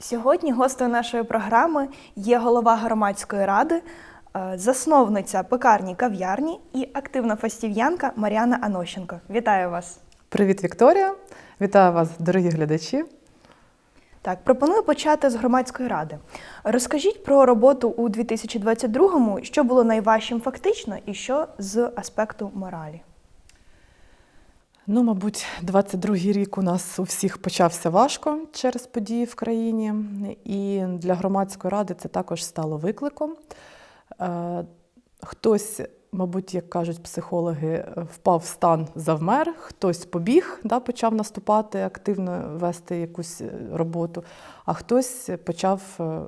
Сьогодні гостею нашої програми є голова громадської ради, е, засновниця пекарні кав'ярні і активна фастів'янка Мар'яна Анощенко. Вітаю вас! Привіт, Вікторія! Вітаю вас, дорогі глядачі. Так, пропоную почати з громадської ради. Розкажіть про роботу у 2022-му, що було найважчим фактично і що з аспекту моралі. Ну, мабуть, 22-й рік у нас у всіх почався важко через події в країні, і для громадської ради це також стало викликом. Е, Хтось, мабуть, як кажуть психологи, впав в стан завмер, хтось побіг, да, почав наступати, активно вести якусь е, роботу, а хтось почав, е,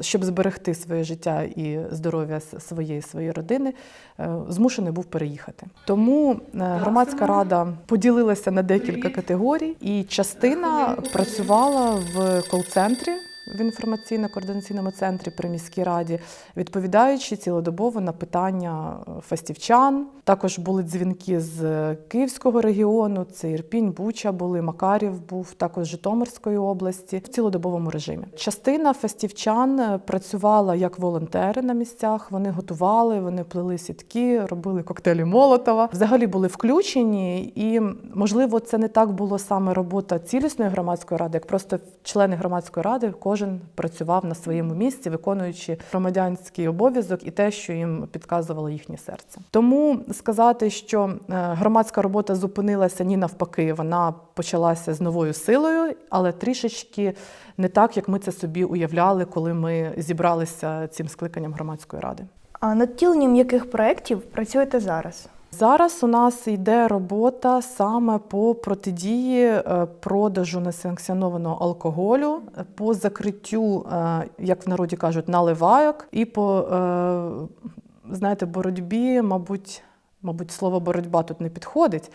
щоб зберегти своє життя і здоров'я своєї своєї родини, е, змушений був переїхати. Тому е, громадська рада поділилася на декілька категорій, і частина працювала в кол-центрі. В інформаційно-координаційному центрі при міській раді, відповідаючи цілодобово на питання фастівчан. Також були дзвінки з Київського регіону, це Ірпінь, Буча були, Макарів був, також Житомирської області в цілодобовому режимі. Частина фастівчан працювала як волонтери на місцях. Вони готували, вони плели сітки, робили коктейлі Молотова. Взагалі були включені, і можливо, це не так було саме робота цілісної громадської ради, як просто члени громадської ради кожен працював на своєму місці, виконуючи громадянський обов'язок і те, що їм підказувало їхнє серце. Тому сказати, що е, громадська робота зупинилася ні навпаки, вона почалася з новою силою, але трішечки не так, як ми це собі уявляли, коли ми зібралися цим скликанням громадської ради. А над тіленням яких проєктів працюєте зараз? Зараз у нас йде робота саме по протидії е, продажу несанкціонованого алкоголю, е, по закриттю, е, як в народі кажуть, наливайок, і по знаєте, боротьбі, мабуть. Мабуть, слово боротьба тут не підходить.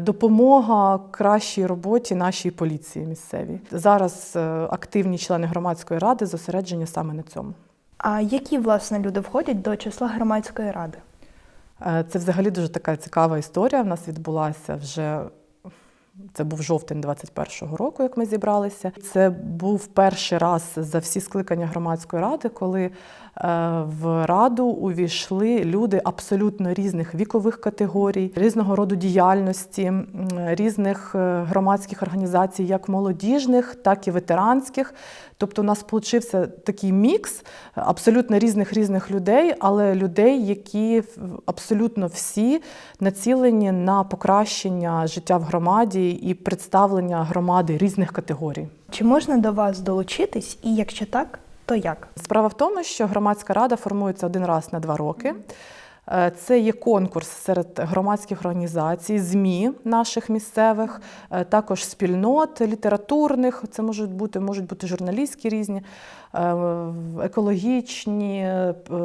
Допомога кращій роботі нашій поліції місцевій. Зараз активні члени громадської ради зосереджені саме на цьому. А які власне люди входять до числа громадської ради? Е, Це взагалі дуже така цікава історія. В нас відбулася вже. Це був жовтень 21-го року, як ми зібралися. Це був перший раз за всі скликання громадської ради, коли е, в раду увійшли люди абсолютно різних вікових категорій, різного роду діяльності, різних е, громадських організацій, як молодіжних, так і ветеранських. Тобто, у нас получився такий мікс абсолютно різних різних людей, але людей, які абсолютно всі націлені на покращення життя в громаді і представлення громади різних категорій. Чи можна до вас долучитись? І якщо так, то як? Справа в тому, що громадська рада формується один раз на два роки. Е, Це є конкурс серед громадських організацій, ЗМІ наших місцевих, е, також спільнот літературних. Це можуть бути, можуть бути журналістські різні, е, екологічні,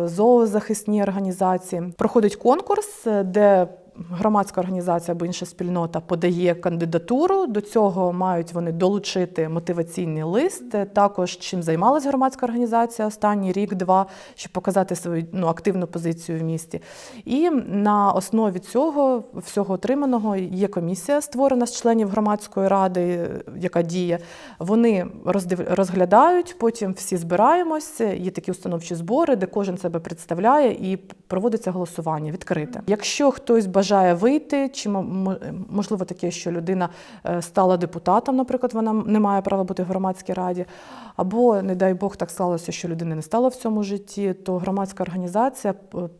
зоозахисні організації. Проходить конкурс, де громадська організація або інша спільнота подає кандидатуру. До цього мають вони долучити мотиваційний лист. Також чим займалась громадська організація останній рік-два, щоб показати свою ну, активну позицію в місті. І на основі цього всього отриманого є комісія, створена з членів громадської ради, е, яка діє. Вони розглядають, потім всі збираємося. Є такі установчі збори, де кожен себе представляє і проводиться голосування відкрите. Якщо хтось бажає вийти, чи мо- мо- можливо таке, що людина е, стала депутатом, наприклад, вона не має права бути в громадській раді, або, не дай Бог, так склалося, що людина не стала в цьому житті, то громадська організація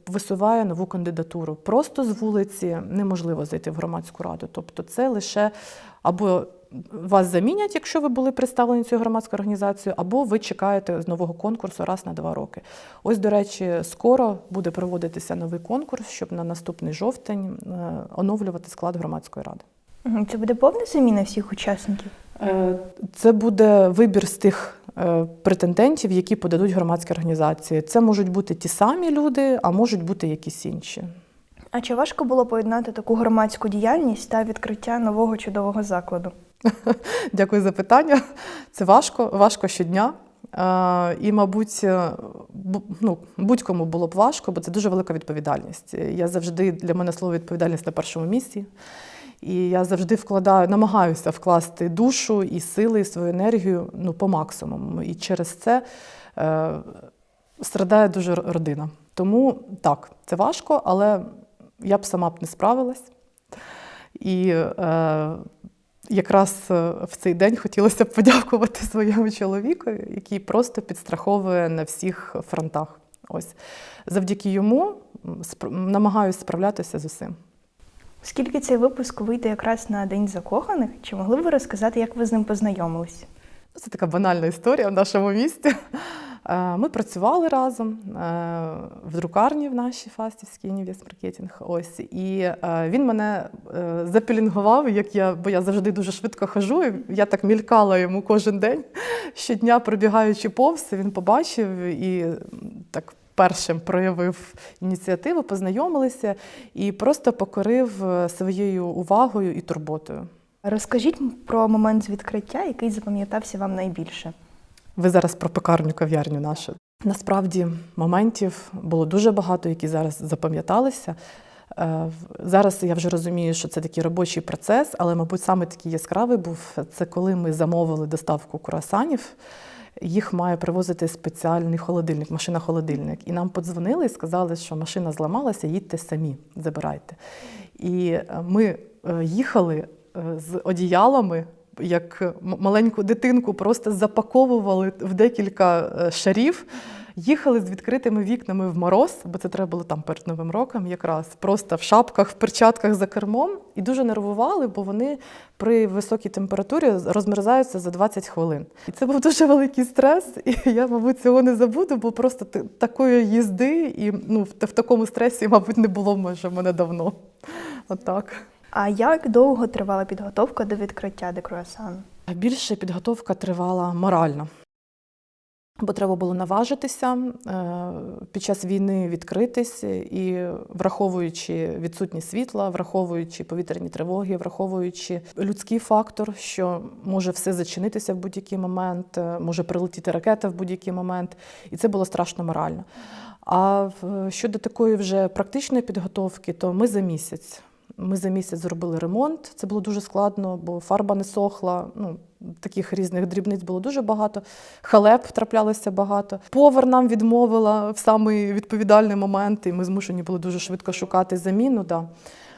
висуває нову кандидатуру. Просто з вулиці неможливо зайти в громадську раду. Тобто, це лише або вас замінять, якщо ви були представлені цією громадською організацією, або ви чекаєте з нового конкурсу раз на два роки. Ось, до речі, скоро буде проводитися новий конкурс, щоб на наступний жовтень е, оновлювати склад громадської ради. Це буде повна заміна всіх учасників? Е, Це буде вибір з тих е, претендентів, які подадуть громадські організації. Це можуть бути ті самі люди, а можуть бути якісь інші. А чи важко було поєднати таку громадську діяльність та відкриття нового чудового закладу? Дякую за питання. Це важко, важко щодня. І, мабуть, е, ну, будь-кому було б важко, бо це дуже велика відповідальність. Я завжди для мене слово відповідальність на першому місці. І я завжди вкладаю, намагаюся вкласти душу і сили, і свою енергію ну, по максимуму. І через це е, страдає дуже родина. Тому так, це важко, але я б сама б не справилась. І е, якраз е, в цей день хотілося б подякувати своєму чоловікові, який просто підстраховує на всіх фронтах. Ось завдяки йому спр- намагаюся справлятися з усім. Оскільки цей випуск вийде якраз на День закоханих, чи могли б ви розказати, як ви з ним познайомились? Це така банальна історія в нашому місті. Е, Ми працювали разом е, в друкарні в нашій Фастівській інвестмаркетинг. Ось і е, він мене запілінгував, як я, бо я завжди дуже швидко хожу. І я так мількала йому кожен день, щодня пробігаючи повз, він побачив і так. Першим проявив ініціативу, познайомилися і просто покорив своєю увагою і турботою. Розкажіть про момент з відкриття, який запам'ятався вам найбільше. Ви зараз про пекарню кав'ярню нашу. Насправді моментів було дуже багато, які зараз запам'яталися. Е, Зараз я вже розумію, що це такий робочий процес, але, мабуть, саме такий яскравий був це коли ми замовили доставку круасанів. Їх має привозити спеціальний холодильник, машина-холодильник. І нам подзвонили і сказали, що машина зламалася, їдьте самі, забирайте. І е, ми е, їхали з одіялами, як маленьку дитинку, просто запаковували в декілька е, шарів. Їхали з відкритими вікнами в мороз, бо це треба було там перед Новим роком, якраз просто в шапках, в перчатках за кермом, і дуже нервували, бо вони при високій температурі розмерзаються за 20 хвилин. І це був дуже великий стрес, і я, мабуть, цього не забуду, бо просто такої їзди і ну, в, такому стресі, мабуть, не було може мене давно. Отак. А як довго тривала підготовка до відкриття декруасану? Більше підготовка тривала морально. Бо треба було наважитися е, під час війни відкритись, і враховуючи відсутність світла, враховуючи повітряні тривоги, враховуючи людський фактор, що може все зачинитися в будь-який момент, е, може прилетіти ракета в будь-який момент, і це було страшно морально. А щодо такої вже практичної підготовки, то ми за місяць. Ми за місяць зробили ремонт. Це було дуже складно, бо фарба не сохла. Ну, таких різних дрібниць було дуже багато. Халеп траплялося багато. Повар нам відмовила в самий відповідальний момент, і ми змушені були дуже швидко шукати заміну. Да.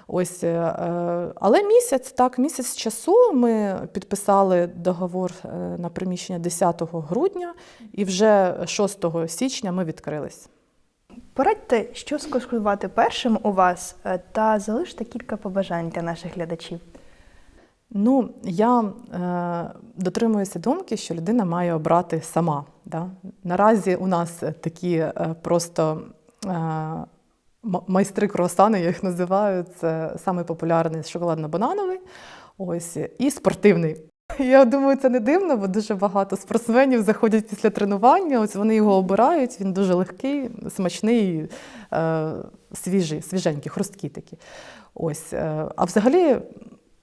Ось, е, е, але місяць, так, місяць часу ми підписали договор е, на приміщення 10 грудня, і вже 6 січня ми відкрились. Порадьте, що скуштувати першим у вас, е, та залиште кілька побажань для наших глядачів. Ну, я е, дотримуюся думки, що людина має обрати сама. Да? Наразі у нас такі е, просто е, майстри круасани, я їх називаю. Це самий шоколадно-банановий, ось, і спортивний. Я думаю, це не дивно, бо дуже багато спортсменів заходять після тренування. Ось вони його обирають. Він дуже легкий, смачний, е, свіжий, свіженький, хрусткий такі. Ось. е, А взагалі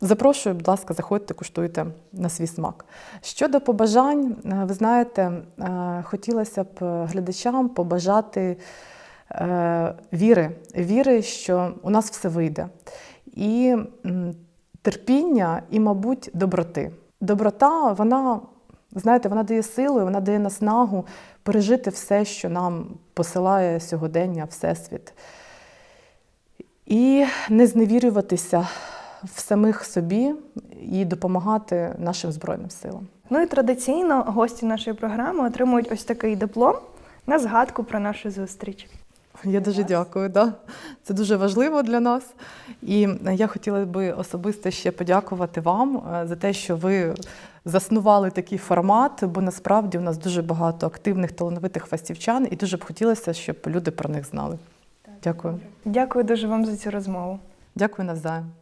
Запрошую, будь ласка, заходьте, куштуйте на свій смак. Щодо побажань, е, ви знаєте, е, хотілося б глядачам побажати віри, віри, що у нас все вийде. І терпіння, і, мабуть, доброти. Доброта, вона, знаєте, вона дає силу, вона дає наснагу пережити все, що нам посилає сьогодення, Всесвіт. І не зневірюватися в самих собі і допомагати нашим Збройним силам. Ну і традиційно гості нашої програми отримують ось такий диплом на згадку про нашу зустріч. Я дуже дякую. Да. Це дуже важливо для нас. І я хотіла би особисто ще подякувати вам е, за те, що ви заснували такий формат, бо насправді у нас дуже багато активних талановитих фастівчан, і дуже б хотілося, щоб люди про них знали. Дякую. Дякую дуже вам за цю розмову. Дякую навзаєм.